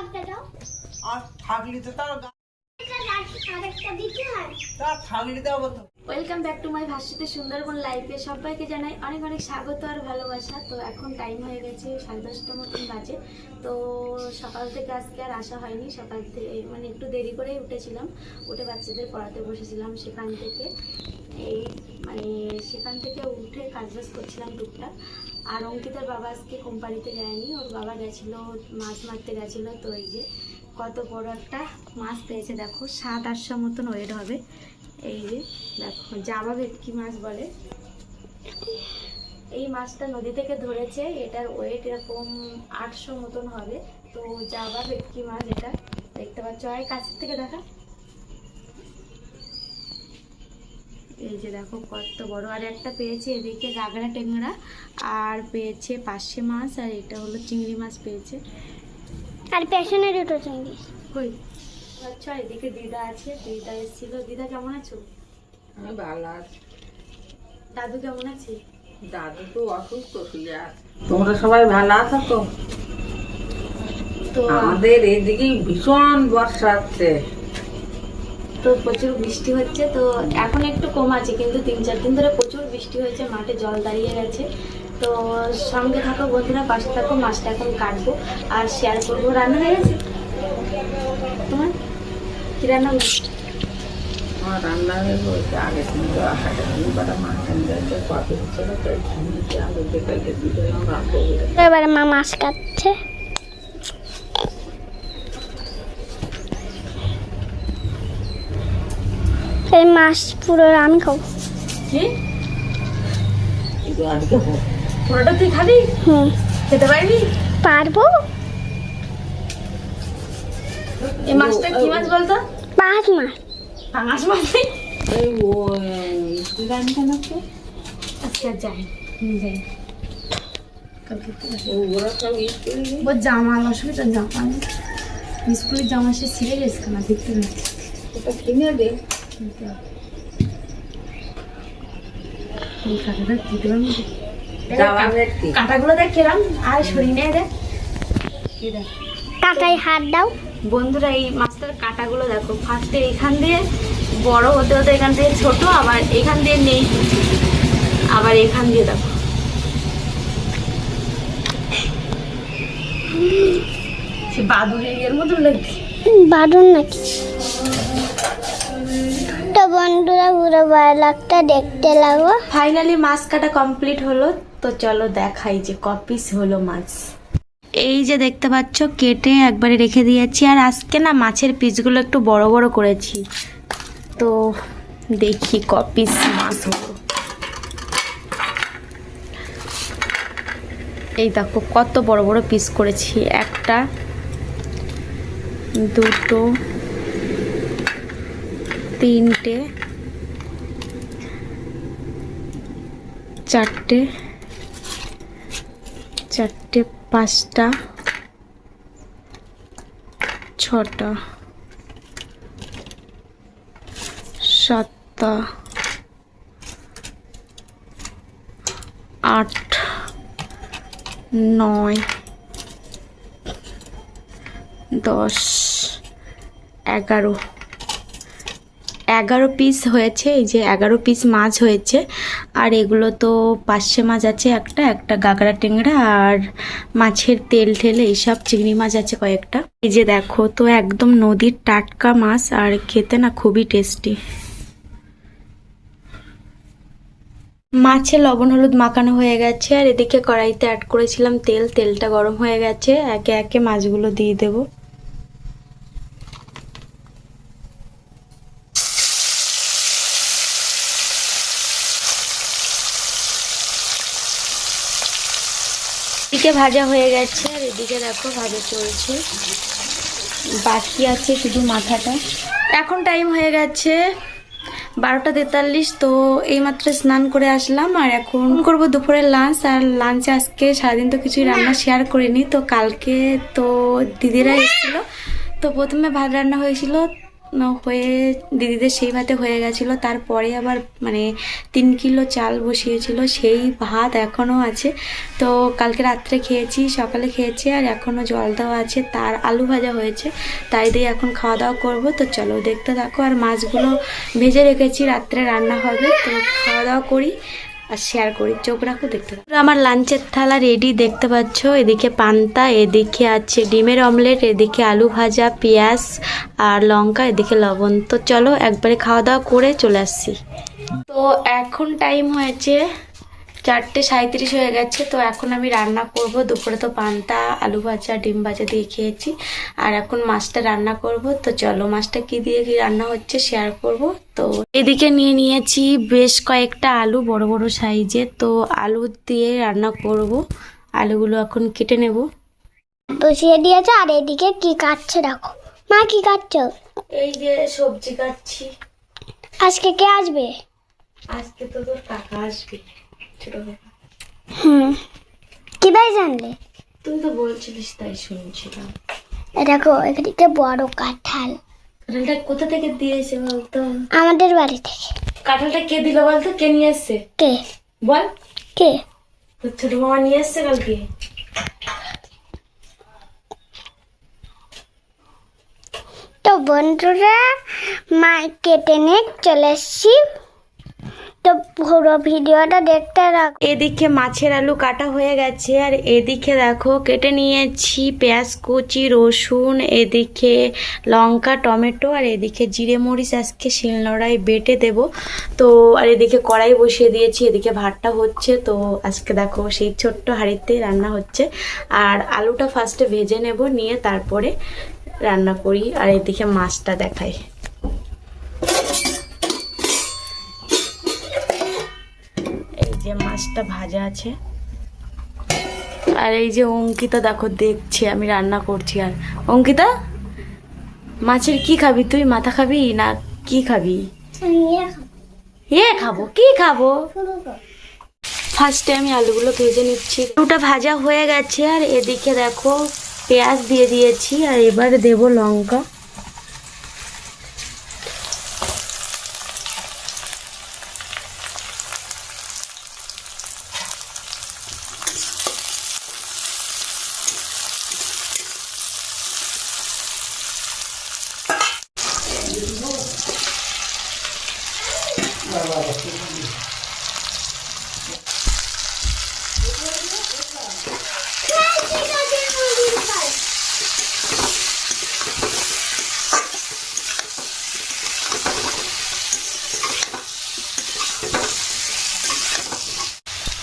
একটা আর থাকলি ওয়েলকাম ব্যাক টু মাই ভাস্তিতে সুন্দরবন লাইফে সবাইকে জানাই অনেক অনেক স্বাগত আর ভালোবাসা। তো এখন টাইম হয়ে গেছে সাড়ে দশটার মতন বাজে। তো সকাল থেকে আজকে আর আসা হয়নি। সকাল থেকে মানে একটু দেরি করেই উঠেছিলাম। উঠে বাচ্চাদের পড়াতে বসেছিলাম সেখান থেকে। এই মানে সেখান থেকে উঠে কাজ বাজ করছিলাম টুকটাক। আর অঙ্কিতার বাবা আজকে কোম্পানিতে যায়নি, ওর বাবা গেছিল, মাছ মারতে গেছিল, তো এই যে কত বড় একটা মাছ পেয়েছে, দেখো, সাত আটশো মতন ওয়েট হবে। এই যে, দেখো, জাবা ভেটকি মাছ বলে। এই মাছটা নদী থেকে ধরেছে, এটার ওয়েট এরকম আটশো মতন হবে। তো জাবা ভেটকি মাছ এটা দেখতে পাচ্ছ। হয় কাছের থেকে দেখা এই যে দেখো কত বড়। আর একটা পেয়েছে এদিকে গাগরা টেংরা আর পেয়েছে পার্শে মাছ আর এটা হলো চিংড়ি মাছ পেয়েছে। আর পেছনে দুটো চিংড়ি। কই? আচ্ছা এদিকে দিদা আছে দিদা এসেছিল। দিদা কেমন আছো? আমি ভালো আছি। দাদু কেমন আছে? দাদু তো অসুস্থ শুয়ে আছে। তোমরা সবাই ভালো আছো তো? তো আমাদের এদিকে ভীষণ বর্ষা হচ্ছে। তো প্রচুর বৃষ্টি হচ্ছে তো এখন একটু কম আছে কিন্তু তিন চার দিন ধরে প্রচুর বৃষ্টি হয়েছে মাঠে জল দাঁড়িয়ে গেছে। তো সঙ্গে থাকো বন্ধুরা পাশে থাকো মাছটা এখন কাটবো আর শেয়ার করব রান্না হয়ে গেছে? তোমার? কি রান্না আমার রান্না হয়ে গেছে আগে কিন্তু বাটা কফি তো রাখব এবারে মা মাছ কাটছে। এই মাছ পুরো আমি খাব। কি? পুরোটা তুই খাবি? হুম। খেতে পারবি? পারব। এই মাছটা কি মাছ বলতো? পাঁচ মাছ। পাঙাশ মাছ? এই ও আচ্ছা যাই। যাই? ও জামা অসুবিধা জামা স্কুলের জামা সে ছিঁড়ে গেছে না দেখতে ওটা কিনে দে। কাটাগুলো দেখ কেরাম আর নেয় দেখ। দেখ। হাত দাও। বন্ধুরা এই মাছটার কাটাগুলো দেখো। ফার্স্টে এখান দিয়ে বড় হতে হতে এখান থেকে ছোট আবার এখান দিয়ে নেই। আবার এখান দিয়ে দেখো। ইয়ের মতো লাগছে। বাদুন নাকি? বন্ধুরা, পুরো বায়লাকটা দেখতে লাগো। ফাইনালি মাছ কাটা কমপ্লিট হলো। তো চলো দেখাই যে কপিস হলো মাছ এই যে দেখতে পাচ্ছ, কেটে একবারে রেখে দিয়েছি। আর আজকে না, মাছের পিসগুলো একটু বড় বড় করেছি। তো দেখি কপিস মাছ হলো। এই দেখো, কত বড় বড় পিস করেছি। একটা, দুটো, তিনটে চারটে চারটে পাঁচটা ছটা সাতটা আট নয় দশ এগারো। এগারো পিস হয়েছে, এই যে এগারো পিস মাছ হয়েছে। আর এগুলো তো পার্শে মাছ আছে একটা একটা গাগরা টেংরা আর মাছের তেল ঠেলে, এইসব চিংড়ি মাছ আছে কয়েকটা। এই যে দেখো, তো একদম নদীর টাটকা মাছ আর খেতে না খুবই টেস্টি মাছে লবণ, হলুদ মাখানো হয়ে গেছে, আর এদিকে কড়াইতে অ্যাড করেছিলাম তেল, তেলটা গরম হয়ে গেছে, একে একে মাছগুলো দিয়ে দেবো। এদিকে ভাজা হয়ে গেছে, আর এদিকে দেখো ভাজা চলছে। বাকি আছে শুধু মাথাটা। এখন টাইম হয়ে গেছে বারোটা তেতাল্লিশ, তো এইমাত্র স্নান করে আসলাম, আর এখন করব দুপুরের লাঞ্চ আর লাঞ্চে আজকে সারাদিন তো কিছুই রান্না শেয়ার করিনি, তো কালকে তো দিদিরা এসেছিল। তো প্রথমে ভাত রান্না হয়েছিল হয়ে দিদিদের সেই ভাতে হয়ে গেছিল, তারপরে আবার মানে তিন কিলো চাল বসিয়েছিল, সেই ভাত এখনও আছে। তো কালকে রাত্রে খেয়েছি, সকালে খেয়েছি, আর এখনও জল দেওয়া আছে, তার আলু ভাজা হয়েছে, তাই দিয়ে এখন খাওয়া দাওয়া করব। তো চলো দেখতে থাকো, আর মাছগুলো ভেজে রেখেছি, রাত্রে রান্না হবে, তো খাওয়া দাওয়া করি। আর শেয়ার করি। চোখ রাখো দেখতে আমার লাঞ্চের থালা রেডি দেখতে পাচ্ছ। এদিকে পান্তা, এদিকে আছে ডিমের অমলেট এদিকে আলু ভাজা, পেঁয়াজ আর লঙ্কা, এদিকে লবণ। তো চলো একবারে খাওয়া দাওয়া করে চলে আসছি। তো এখন টাইম হয়েছে চারটে সাঁত্রিশ হয়ে গেছে তো এখন আমি রান্না করব। দুপুরে তো পান্তা আলু ভাজা ডিম ভাজা দিয়ে খেয়েছি। আর এখন মাছটা রান্না করব। তো চলো মাছটা কি দিয়ে কি রান্না হচ্ছে শেয়ার করব। তো এদিকে নিয়ে নিয়েছি বেশ কয়েকটা আলু বড় বড় সাইজে তো আলু দিয়ে রান্না করব। আলুগুলো এখন কেটে নেব। বসিয়ে দিয়েছে আর এদিকে কি কাটছে দেখো। মা কি কাটছো? এই যে সবজি কাটছি। আজকে কে আসবে? আজকে তো তোর কাকা আসবে। ছোট কাকা হুম। কীভাবে জানলে? তুই তো বলছিলিস তাই শুনছিলাম। এদিকে বড় কাঁঠাল। কাঁঠালটা কোথা থেকে দিয়েছে বলতো? আমাদের বাড়ি থেকে। কাঁঠালটা কে দিল বলতো? কে নিয়ে এসছে? কে? বল। কে? তোর ছোট মামা নিয়ে এসছে কালকে। তো বন্ধুরা মা কেটে নিয়ে চলে এসছি তো পুরো ভিডিওটা দেখতে রাখ এদিকে মাছের আলু কাটা হয়ে গেছে, আর এদিকে দেখো কেটে নিয়েছি পেঁয়াজ, কুচি, রসুন, এদিকে লঙ্কা, টমেটো, আর এদিকে জিরে মরিচ আজকে শিলনোড়ায় বেটে দেব। তো, আর এদিকে কড়াই বসিয়ে দিয়েছি, এদিকে ভাতটা হচ্ছে, তো আজকে দেখো সেই ছোট্ট হাঁড়িতেই রান্না হচ্ছে। আর আলুটা ফার্স্টে ভেজে নেব, নিয়ে তারপরে রান্না করি, আর এদিকে মাছটা দেখাই। যে মাছটা ভাজা আছে। আর এই যে অঙ্কিতা দেখো দেখছি আমি রান্না করছি আর। অঙ্কিতা মাছের কি খাবি তুই? মাথা খাবি না কি খাবি? এ খাব। কি খাব? ফার্স্টে আমি আলুগুলো ভেজে নিচ্ছি। আলুটা ভাজা হয়ে গেছে আর এদিকে দেখো পেঁয়াজ দিয়ে দিয়েছি আর এবার দেব লঙ্কা।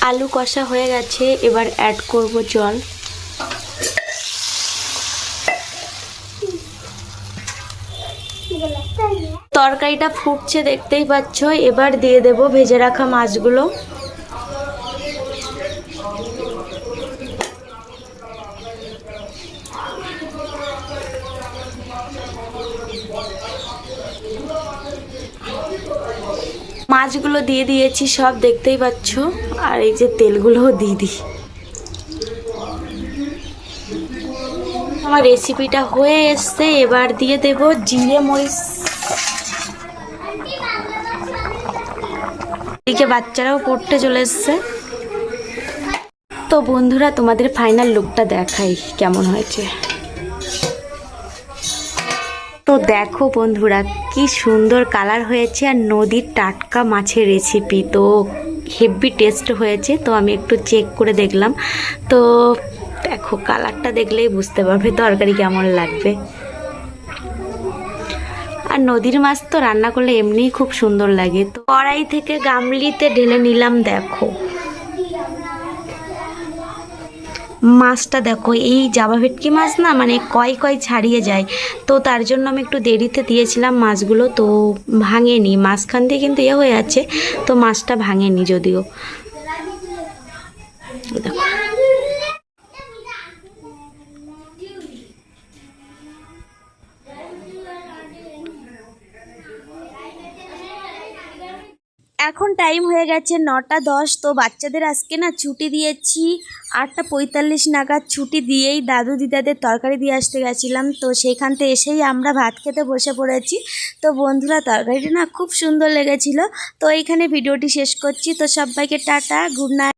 আলু কষা হয়ে গেছে, এবার অ্যাড করব জল। তরকারিটা ফুটছে দেখতেই পাচ্ছ, এবার দিয়ে দেব ভেজে রাখা মাছগুলো। মাছগুলো দিয়ে দিয়েছি, সব দেখতেই পাচ্ছ। আর এই যে তেলগুলোও দিয়ে দিই। আমার রেসিপিটা হয়ে এসছে, এবার দিয়ে দেব জিরে মরিচ। এদিকে বাচ্চারাও পড়তে চলে এসছে। তো বন্ধুরা, তোমাদের ফাইনাল লুকটা দেখাই কেমন হয়েছে। দেখো বন্ধুরা, কি সুন্দর কালার হয়েছে আর নদীর টাটকা মাছের রেসিপি তো হেভি টেস্ট হয়েছে, তো আমি একটু চেক করে দেখলাম। তো দেখো, কালারটা দেখলেই বুঝতে পারবে তরকারি কেমন লাগবে। আর নদীর মাছ তো রান্না করলে এমনিই খুব সুন্দর লাগে। তো কড়াই থেকে গামলিতে ঢেলে নিলাম, দেখো। মাছটা দেখো, এই জাবা ভেটকি মাছ না মানে কয় কয় ছাড়িয়ে যায়। তো তার জন্য আমি একটু দেরিতে দিয়েছিলাম মাছগুলো, তো ভাঙেনি। মাঝখান দিয়ে কিন্তু ইয়ে হয়ে আছে তো মাছটা ভাঙেনি যদিও। এখন টাইম হয়ে গেছে নটা দশ, তো বাচ্চাদের আজকে না ছুটি দিয়েছি। আটটা পঁয়তাল্লিশ নাগাদ ছুটি দিয়েই দাদু দিদাদের তরকারি দিয়ে আসতে গেছিলাম। তো সেখান থেকে এসেই আমরা ভাত খেতে বসে পড়েছি। তো বন্ধুরা, তরকারিটা না খুব সুন্দর লেগেছিল। তো এইখানে ভিডিওটি শেষ করছি। তো সবাইকে টাটা গুড নাইট